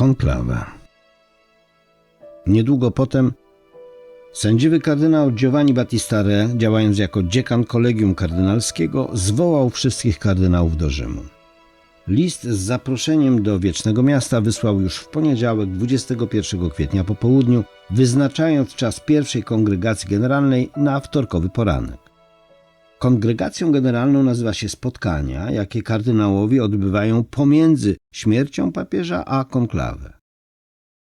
konklawę. Niedługo potem sędziwy kardynał Giovanni Battista Re, działając jako dziekan kolegium kardynalskiego, zwołał wszystkich kardynałów do Rzymu. List z zaproszeniem do Wiecznego Miasta wysłał już w poniedziałek 21 kwietnia po południu, wyznaczając czas pierwszej kongregacji generalnej na wtorkowy poranek. Kongregacją generalną nazywa się spotkania, jakie kardynałowie odbywają pomiędzy śmiercią papieża a konklawę.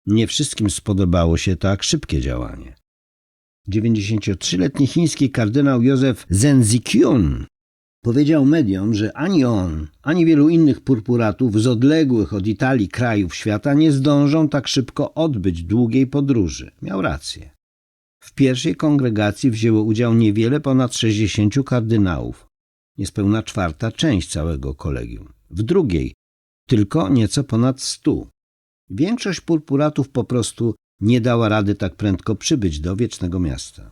Nie wszystkim spodobało się tak szybkie działanie. 93-letni chiński kardynał Józef Zenzikyun powiedział mediom, że ani on, ani wielu innych purpuratów z odległych od Italii krajów świata nie zdążą tak szybko odbyć długiej podróży. Miał rację. W pierwszej kongregacji wzięło udział niewiele ponad 60 kardynałów, niespełna czwarta część całego kolegium. W drugiej tylko nieco ponad 100. Większość purpuratów po prostu nie dała rady tak prędko przybyć do wiecznego miasta.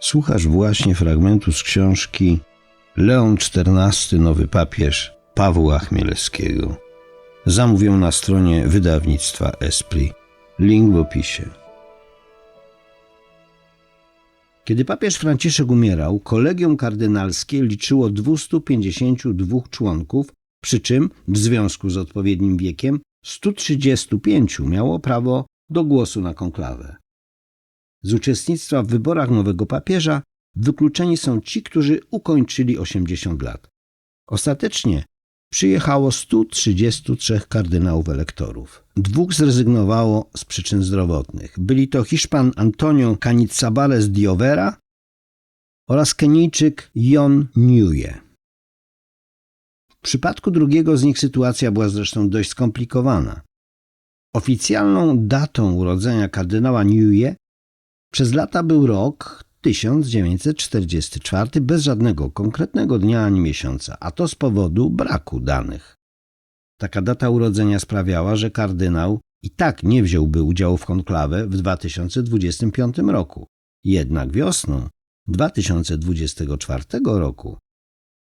Słuchasz właśnie fragmentu z książki Leon XIV, nowy papież Pawła Chmielewskiego. Zamówią na stronie wydawnictwa Esprit. Link w opisie. Kiedy papież Franciszek umierał, kolegium kardynalskie liczyło 252 członków, przy czym w związku z odpowiednim wiekiem 135 miało prawo do głosu na konklawę. Z uczestnictwa w wyborach nowego papieża wykluczeni są ci, którzy ukończyli 80 lat. Ostatecznie przyjechało 133 kardynałów elektorów. Dwóch zrezygnowało z przyczyn zdrowotnych. Byli to Hiszpan Antonio Canizabales Diovera oraz Kenijczyk Jon Newye. W przypadku drugiego z nich sytuacja była zresztą dość skomplikowana. Oficjalną datą urodzenia kardynała Newye przez lata był rok 1944 bez żadnego konkretnego dnia ani miesiąca, a to z powodu braku danych. Taka data urodzenia sprawiała, że kardynał i tak nie wziąłby udziału w konklawę w 2025 roku. Jednak wiosną 2024 roku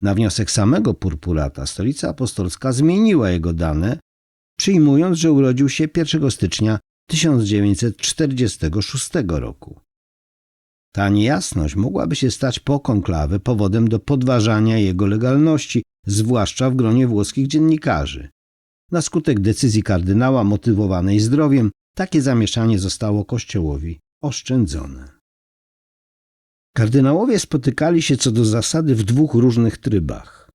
na wniosek samego purpurata stolica apostolska zmieniła jego dane, przyjmując, że urodził się 1 stycznia 1946 roku. Ta niejasność mogłaby się stać po konklawę powodem do podważania jego legalności, zwłaszcza w gronie włoskich dziennikarzy. Na skutek decyzji kardynała motywowanej zdrowiem, takie zamieszanie zostało Kościołowi oszczędzone. Kardynałowie spotykali się co do zasady w dwóch różnych trybach.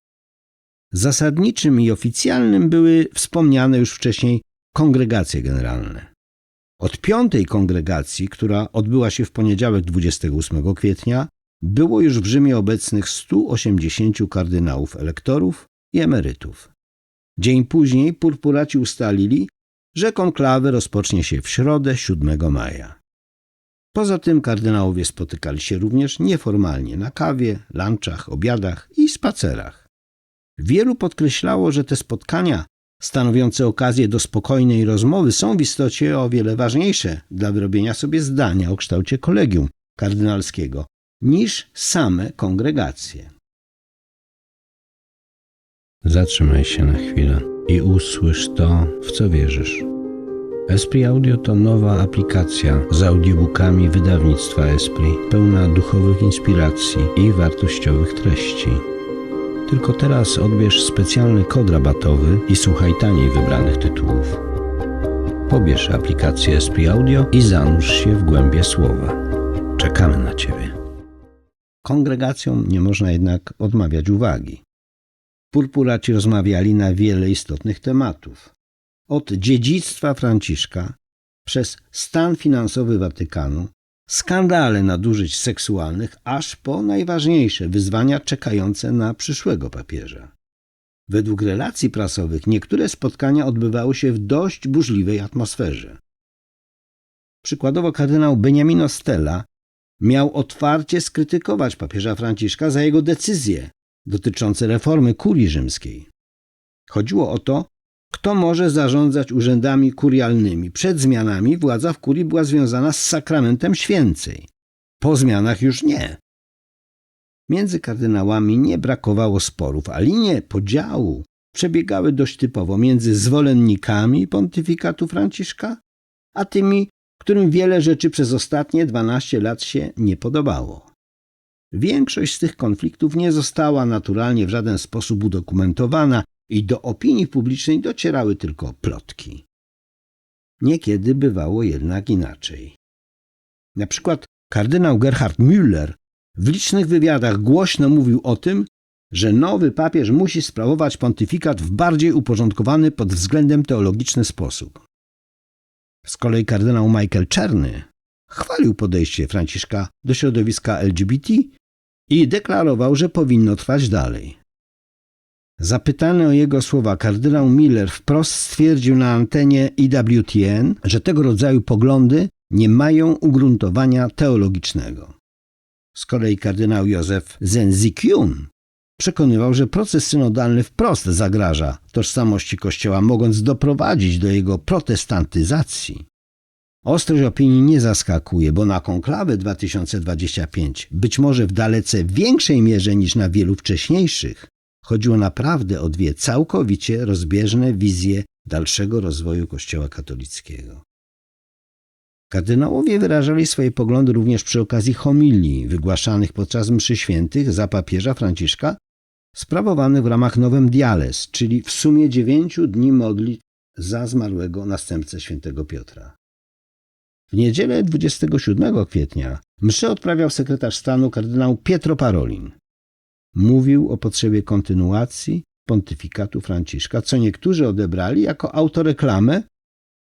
Zasadniczym i oficjalnym były wspomniane już wcześniej kongregacje generalne. Od piątej kongregacji, która odbyła się w poniedziałek 28 kwietnia, było już w Rzymie obecnych 180 kardynałów elektorów i emerytów. Dzień później purpuraci ustalili, że konklawę rozpocznie się w środę 7 maja. Poza tym kardynałowie spotykali się również nieformalnie na kawie, lunchach, obiadach i spacerach. Wielu podkreślało, że te spotkania stanowiące okazję do spokojnej rozmowy są w istocie o wiele ważniejsze dla wyrobienia sobie zdania o kształcie kolegium kardynalskiego niż same kongregacje. Zatrzymaj się na chwilę i usłysz to, w co wierzysz. Esprit Audio to nowa aplikacja z audiobookami wydawnictwa Esprit, pełna duchowych inspiracji i wartościowych treści. Tylko teraz odbierz specjalny kod rabatowy i słuchaj taniej wybranych tytułów. Pobierz aplikację Esprit Audio i zanurz się w głębie słowa. Czekamy na Ciebie. Kongregacjom nie można jednak odmawiać uwagi. Purpuraci rozmawiali na wiele istotnych tematów. Od dziedzictwa Franciszka przez stan finansowy Watykanu, skandale nadużyć seksualnych, aż po najważniejsze wyzwania czekające na przyszłego papieża. Według relacji prasowych niektóre spotkania odbywały się w dość burzliwej atmosferze. Przykładowo kardynał Beniamino Stella miał otwarcie skrytykować papieża Franciszka za jego decyzje dotyczące reformy kurii rzymskiej. Chodziło o to, kto może zarządzać urzędami kurialnymi. Przed zmianami władza w kurii była związana z sakramentem święcej. Po zmianach już nie. Między kardynałami nie brakowało sporów, a linie podziału przebiegały dość typowo między zwolennikami pontyfikatu Franciszka, a tymi, którym wiele rzeczy przez ostatnie 12 lat się nie podobało. Większość z tych konfliktów nie została naturalnie w żaden sposób udokumentowana i do opinii publicznej docierały tylko plotki. Niekiedy bywało jednak inaczej. Na przykład kardynał Gerhard Müller w licznych wywiadach głośno mówił o tym, że nowy papież musi sprawować pontyfikat w bardziej uporządkowany pod względem teologiczny sposób. Z kolei kardynał Michael Czerny chwalił podejście Franciszka do środowiska LGBT i deklarował, że powinno trwać dalej. Zapytany o jego słowa, kardynał Miller wprost stwierdził na antenie IWTN, że tego rodzaju poglądy nie mają ugruntowania teologicznego. Z kolei kardynał Józef Zenzikiun przekonywał, że proces synodalny wprost zagraża tożsamości Kościoła, mogąc doprowadzić do jego protestantyzacji. Ostrość opinii nie zaskakuje, bo na konklawę 2025, być może w dalece większej mierze niż na wielu wcześniejszych, chodziło naprawdę o dwie całkowicie rozbieżne wizje dalszego rozwoju Kościoła katolickiego. Kardynałowie wyrażali swoje poglądy również przy okazji homilii wygłaszanych podczas mszy świętych za papieża Franciszka, sprawowanych w ramach Nowem Diales, czyli w sumie dziewięciu dni modlitw za zmarłego następcę świętego Piotra. W niedzielę 27 kwietnia mszy odprawiał sekretarz stanu kardynał Pietro Parolin. Mówił o potrzebie kontynuacji pontyfikatu Franciszka, co niektórzy odebrali jako autoreklamę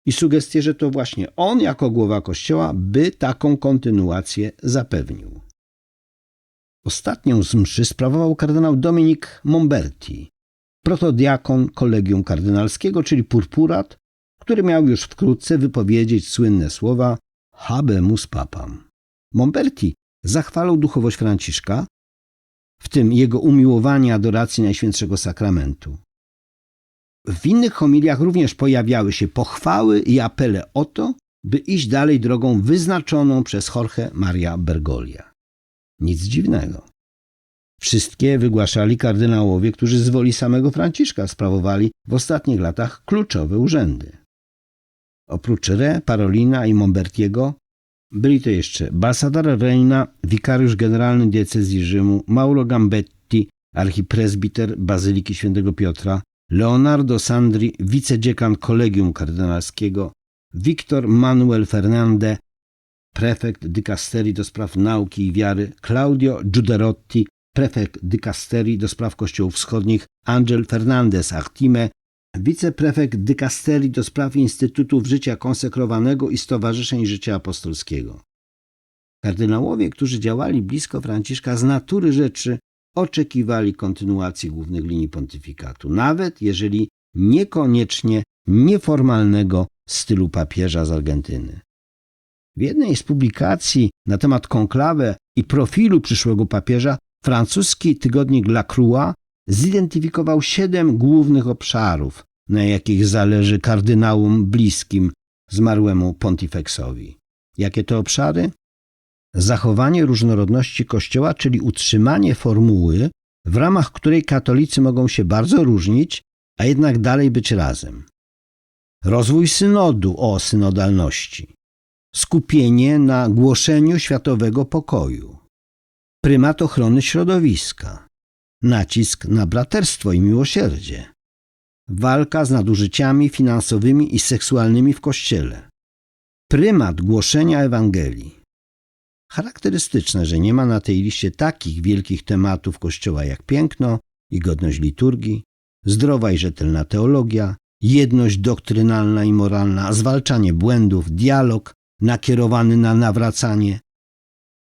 i sugestię, że to właśnie on, jako głowa Kościoła, by taką kontynuację zapewnił. Ostatnią z mszy sprawował kardynał Dominik Momberti, protodiakon kolegium kardynalskiego, czyli purpurat, który miał już wkrótce wypowiedzieć słynne słowa habemus papam. Momberti zachwalał duchowość Franciszka, w tym jego umiłowanie adoracji Najświętszego Sakramentu. W innych homiliach również pojawiały się pochwały i apele o to, by iść dalej drogą wyznaczoną przez Jorge Maria Bergolia. Nic dziwnego. Wszystkie wygłaszali kardynałowie, którzy z woli samego Franciszka sprawowali w ostatnich latach kluczowe urzędy. Oprócz Re, Parolina i Mombertiego byli to jeszcze Balsadar Reina, wikariusz generalny diecezji Rzymu, Mauro Gambetti, archipresbiter Bazyliki Świętego Piotra, Leonardo Sandri, wicedziekan kolegium kardynalskiego, Victor Manuel Fernande, prefekt dykasterii do spraw nauki i wiary, Claudio Giuderotti, prefekt dykasterii do spraw kościołów wschodnich, Angel Fernandez Artime, wiceprefekt dykasterii do spraw Instytutów Życia Konsekrowanego i Stowarzyszeń Życia Apostolskiego. Kardynałowie, którzy działali blisko Franciszka z natury rzeczy, oczekiwali kontynuacji głównych linii pontyfikatu, nawet jeżeli niekoniecznie nieformalnego stylu papieża z Argentyny. W jednej z publikacji na temat konklawę i profilu przyszłego papieża francuski tygodnik La Croix zidentyfikował siedem głównych obszarów, na jakich zależy kardynałom bliskim zmarłemu pontifexowi. Jakie to obszary? Zachowanie różnorodności Kościoła, czyli utrzymanie formuły, w ramach której katolicy mogą się bardzo różnić, a jednak dalej być razem. Rozwój synodu o synodalności. Skupienie na głoszeniu światowego pokoju. Prymat ochrony środowiska nacisk na braterstwo i miłosierdzie, walka z nadużyciami finansowymi i seksualnymi w Kościele, prymat głoszenia Ewangelii. Charakterystyczne, że nie ma na tej liście takich wielkich tematów Kościoła jak piękno i godność liturgii, zdrowa i rzetelna teologia, jedność doktrynalna i moralna, zwalczanie błędów, dialog nakierowany na nawracanie,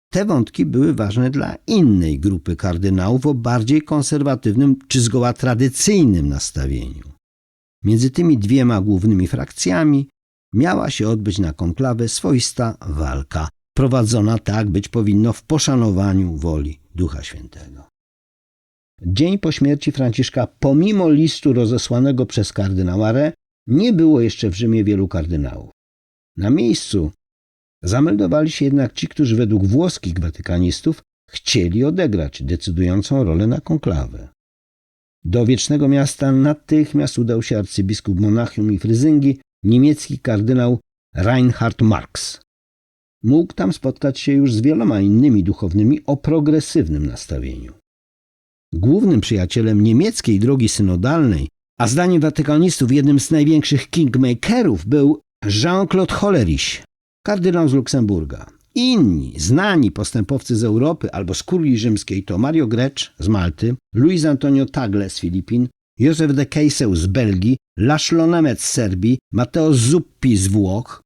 te wątki były ważne dla innej grupy kardynałów o bardziej konserwatywnym czy zgoła tradycyjnym nastawieniu. Między tymi dwiema głównymi frakcjami miała się odbyć na konklawę swoista walka, prowadzona tak być powinno w poszanowaniu woli Ducha Świętego. Dzień po śmierci Franciszka, pomimo listu rozesłanego przez kardynała Re, nie było jeszcze w Rzymie wielu kardynałów. Na miejscu Zameldowali się jednak ci, którzy według włoskich watykanistów chcieli odegrać decydującą rolę na konklawę. Do wiecznego miasta natychmiast udał się arcybiskup Monachium i Fryzyngi, niemiecki kardynał Reinhard Marx. Mógł tam spotkać się już z wieloma innymi duchownymi o progresywnym nastawieniu. Głównym przyjacielem niemieckiej drogi synodalnej, a zdaniem watykanistów jednym z największych kingmakerów był Jean-Claude Hollerich, kardynał z Luksemburga. Inni, znani postępowcy z Europy albo z kurii rzymskiej to Mario Grecz z Malty, Luis Antonio Tagle z Filipin, Józef de Keisel z Belgii, Laszlo Nemec z Serbii, Matteo Zuppi z Włoch,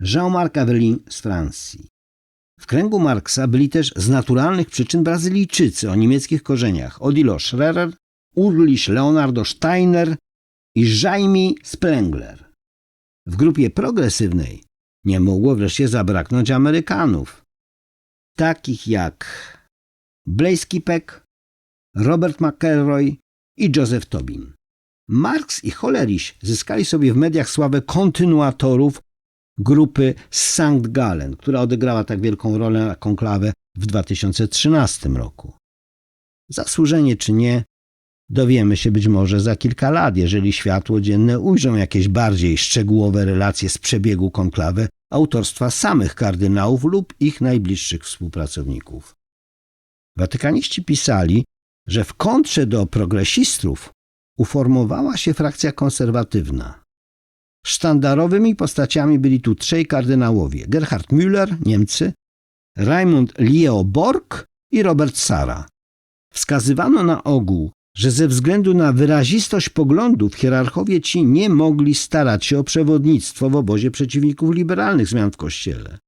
Jean-Marc Avelin z Francji. W kręgu Marksa byli też z naturalnych przyczyn Brazylijczycy o niemieckich korzeniach Odilo Schrerer, Ulrich Leonardo Steiner i Jaime Spengler. W grupie progresywnej nie mogło wreszcie zabraknąć Amerykanów, takich jak Blaise Kipek, Robert McElroy i Joseph Tobin. Marx i Hollerich zyskali sobie w mediach sławę kontynuatorów grupy St. Gallen, która odegrała tak wielką rolę na konklawę w 2013 roku. Zasłużenie czy nie, dowiemy się być może za kilka lat, jeżeli światło dzienne ujrzą jakieś bardziej szczegółowe relacje z przebiegu konklawy autorstwa samych kardynałów lub ich najbliższych współpracowników. Watykaniści pisali, że w kontrze do progresistów uformowała się frakcja konserwatywna. Sztandarowymi postaciami byli tu trzej kardynałowie: Gerhard Müller, Niemcy, Raimund Leo Borg i Robert Sara. Wskazywano na ogół, że ze względu na wyrazistość poglądów hierarchowie ci nie mogli starać się o przewodnictwo w obozie przeciwników liberalnych zmian w Kościele.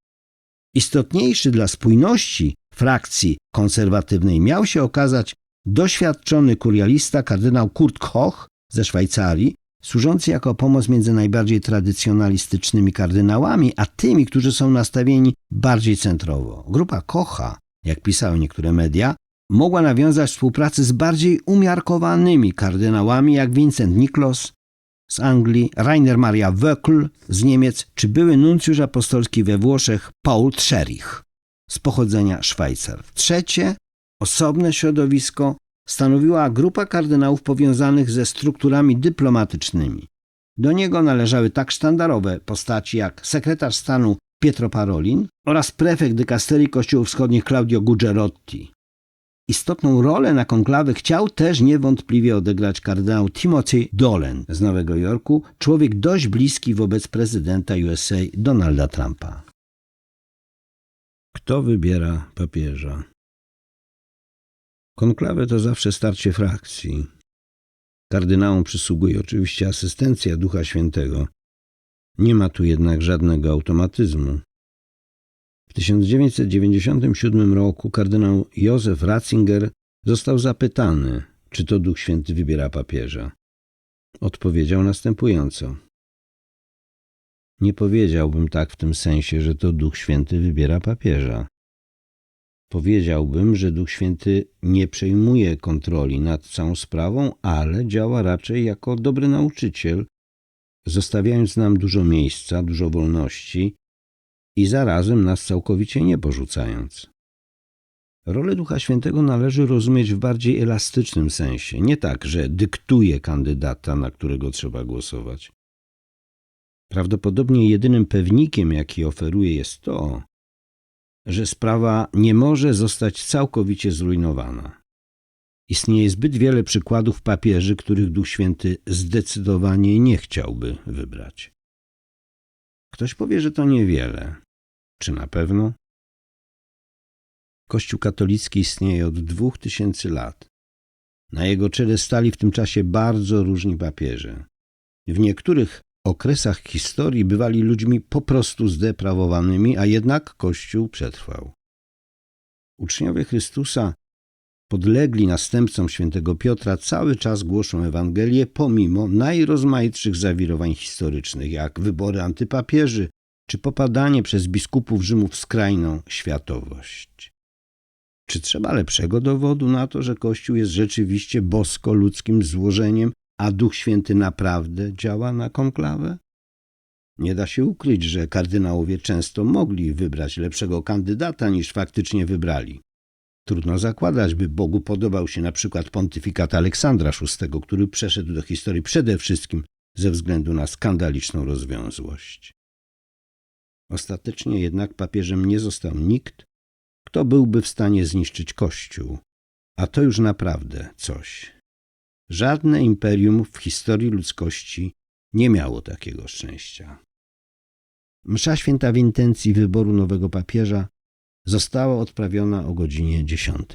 Istotniejszy dla spójności frakcji konserwatywnej miał się okazać doświadczony kurialista kardynał Kurt Koch ze Szwajcarii, służący jako pomoc między najbardziej tradycjonalistycznymi kardynałami, a tymi, którzy są nastawieni bardziej centrowo. Grupa Kocha, jak pisały niektóre media, mogła nawiązać współpracę z bardziej umiarkowanymi kardynałami jak Vincent Niklos z Anglii, Rainer Maria Wöckl z Niemiec, czy były nuncjusz apostolski we Włoszech Paul Tscherich z pochodzenia Szwajcar. Trzecie, osobne środowisko stanowiła grupa kardynałów powiązanych ze strukturami dyplomatycznymi. Do niego należały tak sztandarowe postaci jak sekretarz stanu Pietro Parolin oraz prefekt dykasterii kościołów wschodnich Claudio Gugerotti. Istotną rolę na konklawy chciał też niewątpliwie odegrać kardynał Timothy Dolan z Nowego Jorku, człowiek dość bliski wobec prezydenta USA Donalda Trumpa. Kto wybiera papieża? Konklawy to zawsze starcie frakcji. Kardynałom przysługuje oczywiście asystencja Ducha Świętego. Nie ma tu jednak żadnego automatyzmu. W 1997 roku kardynał Józef Ratzinger został zapytany, czy to Duch Święty wybiera papieża. Odpowiedział następująco. Nie powiedziałbym tak w tym sensie, że to Duch Święty wybiera papieża. Powiedziałbym, że Duch Święty nie przejmuje kontroli nad całą sprawą, ale działa raczej jako dobry nauczyciel, zostawiając nam dużo miejsca, dużo wolności i zarazem nas całkowicie nie porzucając. Rolę Ducha Świętego należy rozumieć w bardziej elastycznym sensie, nie tak, że dyktuje kandydata, na którego trzeba głosować. Prawdopodobnie jedynym pewnikiem, jaki oferuje, jest to, że sprawa nie może zostać całkowicie zrujnowana. Istnieje zbyt wiele przykładów papieży, których Duch Święty zdecydowanie nie chciałby wybrać. Ktoś powie, że to niewiele. Czy na pewno? Kościół katolicki istnieje od dwóch tysięcy lat. Na jego czele stali w tym czasie bardzo różni papieże. W niektórych okresach historii bywali ludźmi po prostu zdeprawowanymi, a jednak Kościół przetrwał. Uczniowie Chrystusa, podlegli następcom świętego Piotra, cały czas głoszą Ewangelię pomimo najrozmaitszych zawirowań historycznych, jak wybory antypapieży czy popadanie przez biskupów Rzymu w skrajną światowość. Czy trzeba lepszego dowodu na to, że Kościół jest rzeczywiście bosko-ludzkim złożeniem a Duch Święty naprawdę działa na konklawę? Nie da się ukryć, że kardynałowie często mogli wybrać lepszego kandydata niż faktycznie wybrali. Trudno zakładać, by Bogu podobał się na przykład pontyfikat Aleksandra VI, który przeszedł do historii przede wszystkim ze względu na skandaliczną rozwiązłość. Ostatecznie jednak papieżem nie został nikt, kto byłby w stanie zniszczyć Kościół, a to już naprawdę coś. Żadne imperium w historii ludzkości nie miało takiego szczęścia. Msza święta w intencji wyboru nowego papieża została odprawiona o godzinie 10.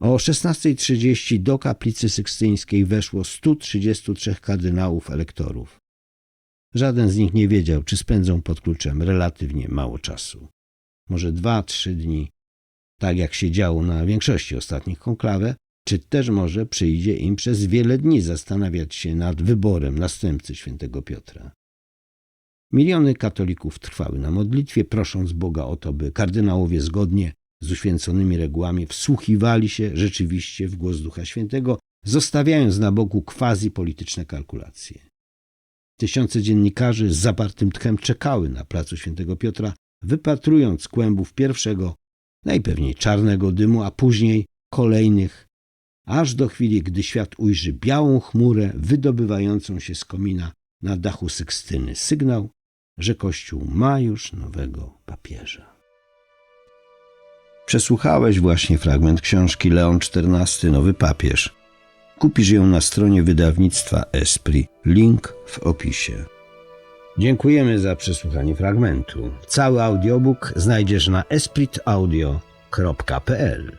O 16.30 do kaplicy sykstyńskiej weszło 133 kardynałów elektorów. Żaden z nich nie wiedział, czy spędzą pod kluczem relatywnie mało czasu. Może dwa, trzy dni, tak jak się działo na większości ostatnich konklawe, czy też może przyjdzie im przez wiele dni zastanawiać się nad wyborem następcy świętego Piotra. Miliony katolików trwały na modlitwie, prosząc Boga o to, by kardynałowie zgodnie z uświęconymi regułami wsłuchiwali się rzeczywiście w głos Ducha Świętego, zostawiając na boku quasi polityczne kalkulacje. Tysiące dziennikarzy z zapartym tchem czekały na placu świętego Piotra, wypatrując kłębów pierwszego, najpewniej czarnego dymu, a później kolejnych, aż do chwili, gdy świat ujrzy białą chmurę wydobywającą się z komina na dachu Sykstyny. Sygnał, że Kościół ma już nowego papieża. Przesłuchałeś właśnie fragment książki Leon XIV Nowy Papież. Kupisz ją na stronie wydawnictwa Esprit. Link w opisie. Dziękujemy za przesłuchanie fragmentu. Cały audiobook znajdziesz na espritaudio.pl.